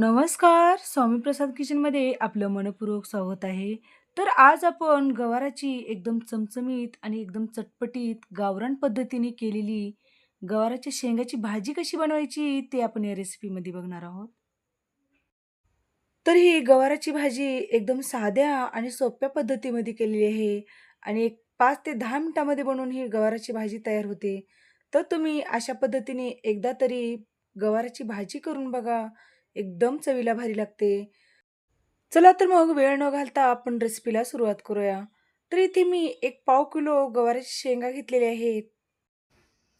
नमस्कार. स्वामीप्रसाद किचनमध्ये आपलं मनपूर्वक स्वागत आहे. तर आज आपण गवाराची एकदम चमचमीत आणि एकदम चटपटीत गावरान पद्धतीने केलेली गवाराच्या शेंगाची भाजी कशी बनवायची ते आपण या रेसिपीमध्ये बघणार आहोत. तर ही गवाराची भाजी एकदम साध्या आणि सोप्या पद्धतीमध्ये केलेली आहे आणि एक पाच ते दहा मिनटामध्ये बनवून ही गवाराची भाजी तयार होते. तर तुम्ही अशा पद्धतीने एकदा तरी गवाराची भाजी करून बघा. एकदम चवीला भारी लागते. चला तर मग वेळ न घालता आपण रेसिपीला सुरुवात करूया. तर इथे मी एक पाव किलो गवाराच्या शेंगा घेतलेल्या आहेत.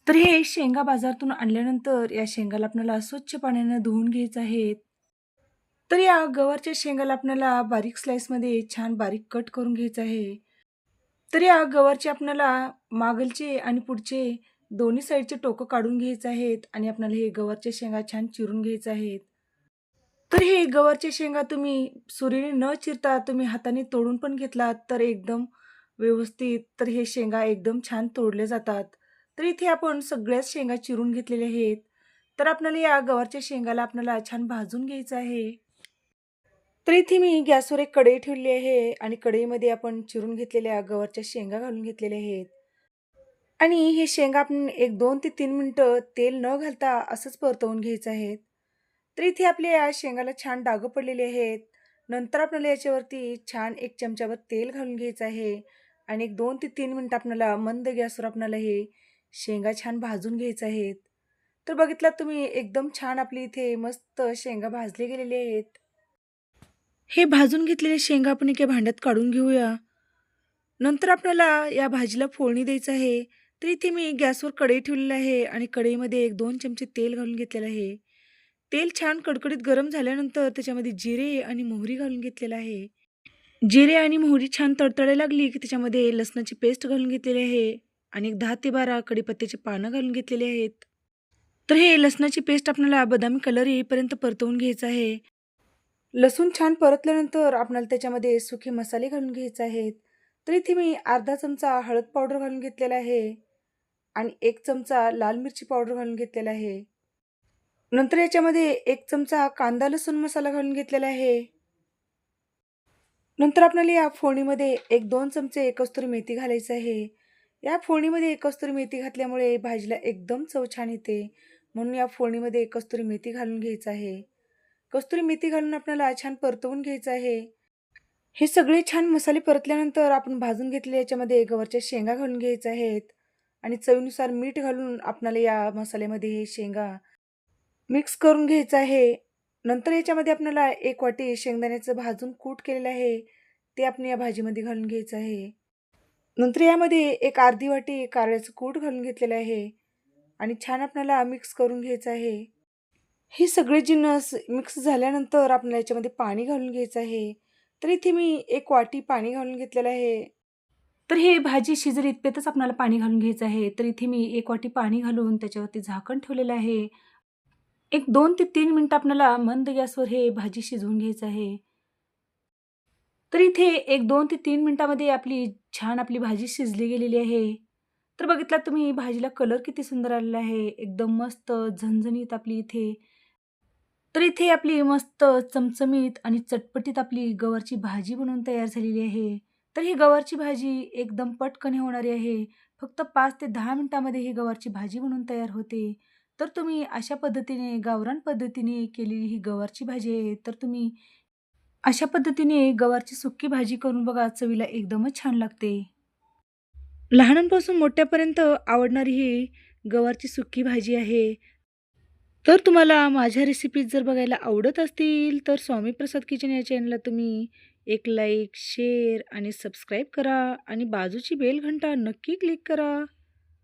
तर हे शेंगा बाजारातून आणल्यानंतर या शेंगाला आपल्याला स्वच्छ पाण्यानं धुवून घ्यायचं आहेत तर या गवारच्या शेंगाला आपल्याला बारीक स्लाइसमध्ये छान बारीक कट करून घ्यायचं आहे. तर या गवारचे आपल्याला मागलचे आणि पुढचे दोन्ही साईडचे टोकं काढून घ्यायचे आहेत आणि आपल्याला हे गवारच्या शेंगा छान चिरून घ्यायचं आहेत. तर हे गवारच्या शेंगा तुम्ही सुरीने न चिरता तुम्ही हाताने तोडून पण घेतलात तर एकदम व्यवस्थित तर हे शेंगा एकदम छान तोडले जातात. तर इथे आपण सगळ्याच शेंगा चिरून घेतलेल्या आहेत. तर आपल्याला या गवारच्या शेंगाला आपल्याला छान भाजून घ्यायचं आहे. तर इथे मी गॅसवर एक कढई ठेवली आहे आणि कढईमध्ये आपण चिरून घेतलेल्या गवारच्या शेंगा घालून घेतलेल्या आहेत. आणि हे शेंगा आपण एक दोन ते तीन मिनटं तेल न घालता असंच परतवून घ्यायचं आहे. तर इथे आपल्या या शेंगाला छान डाग पडलेले आहेत. नंतर आपल्याला याच्यावरती छान एक चमचाभर तेल घालून घ्यायचं आहे आणि एक दोन ते तीन मिनटं आपल्याला मंद गॅसवर आपल्याला हे शेंगा छान भाजून घ्यायचं आहेत. तर बघितलात तुम्ही एकदम छान आपली इथे मस्त शेंगा भाजले गेलेले आहेत. हे भाजून घेतलेले शेंगा आपण एका भांड्यात काढून घेऊया. नंतर आपल्याला या भाजीला फोडणी द्यायचं आहे. तर इथे मी गॅसवर कढई ठेवलेली आहे आणि कढईमध्ये 1-2 चमचे तेल घालून घेतलेलं आहे. तेल छान कडकडीत गरम झाल्यानंतर त्याच्यामध्ये जिरे आणि मोहरी घालून घेतलेलं आहे. जिरे आणि मोहरी छान तडतडायला लागली की त्याच्यामध्ये लसणाची पेस्ट घालून घेतलेली आहे आणि एक दहा ते बारा कडीपत्त्याची पानं घालून घेतलेली आहेत. तर हे लसणाची पेस्ट आपल्याला बदामी कलर येईपर्यंत परतवून घ्यायचं आहे. लसूण छान परतल्यानंतर आपल्याला त्याच्यामध्ये सुके मसाले घालून घ्यायचे आहेत. तर इथे मी अर्धा चमचा हळद पावडर घालून घेतलेला आहे आणि एक चमचा लाल मिरची पावडर घालून घेतलेला आहे. नंतर याच्यामध्ये एक चमचा कांदा लसूण मसाला घालून घेतलेला आहे. नंतर आपल्याला या फोडणीमध्ये 1-2 चमचे कस्तुरी मेथी घालायचं आहे. या फोडणीमध्ये कस्तुरी मेथी घातल्यामुळे भाजीला एकदम चव छान येते. म्हणून या फोडणीमध्ये कस्तुरी मेथी घालून घ्यायचं आहे. कस्तुरी मेथी घालून आपल्याला छान परतवून घ्यायचं आहे. हे सगळे छान मसाले परतल्यानंतर आपण भाजून घेतले याच्यामध्ये गवारच्या शेंगा घालून घ्यायच्या आहेत आणि चवीनुसार मीठ घालून आपल्याला या मसाल्यामध्ये हे शेंगा मिक्स करून घ्यायचं आहे. नंतर याच्यामध्ये आपल्याला एक वाटी शेंगदाण्याचं भाजून कूट केलेलं आहे, ते आपण या भाजीमध्ये घालून घ्यायचं आहे. नंतर यामध्ये एक अर्धी वाटी कारळ्याचं कूट घालून घेतलेलं आहे आणि छान आपल्याला मिक्स करून घ्यायचं आहे. हे सगळे जिन्नस मिक्स झाल्यानंतर आपल्याला याच्यामध्ये पाणी घालून घ्यायचं आहे. तर इथे मी एक वाटी पाणी घालून घेतलेलं आहे. तर हे भाजी शिजर इतपेतच आपल्याला पाणी घालून घ्यायचं आहे. तर इथे मी एक वाटी पाणी घालून त्याच्यावरती झाकण ठेवलेलं आहे. एक दोन ते तीन मिनटं आपल्याला मंद गॅसवर हे भाजी शिजवून घ्यायचं आहे. तर इथे एक दोन ते तीन मिनटामध्ये आपली छान आपली भाजी शिजली गेलेली आहे. तर बघितला तुम्ही भाजीला कलर किती सुंदर आलेला आहे. एकदम मस्त झणझणीत आपली इथे तर इथे आपली मस्त चमचमीत आणि चटपटीत आपली गवारची भाजी बनवून तयार झालेली आहे. तर ही गवारची भाजी एकदम पटकन होणारी आहे. फक्त पाच ते दहा मिनटामध्ये ही गवारची भाजी बनवून तयार होते. तर तुम्ही अशा पद्धतीने गावरान पद्धतीने केलेली ही गवारची भाजी आहे. तर तुम्ही अशा पद्धतीने गवारची सुक्की भाजी करून बघा. चवीला एकदमच छान लागते. लहानांपासून मोठ्यापर्यंत आवडणारी ही गवारची सुक्की भाजी आहे. तर तुम्हाला माझ्या रेसिपीज जर बघायला आवडत असतील तर स्वामी प्रसाद किचन या चॅनलला तुम्ही एक लाईक, शेअर आणि सबस्क्राईब करा आणि बाजूची बेल घंटा नक्की क्लिक करा.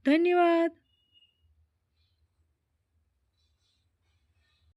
धन्यवाद.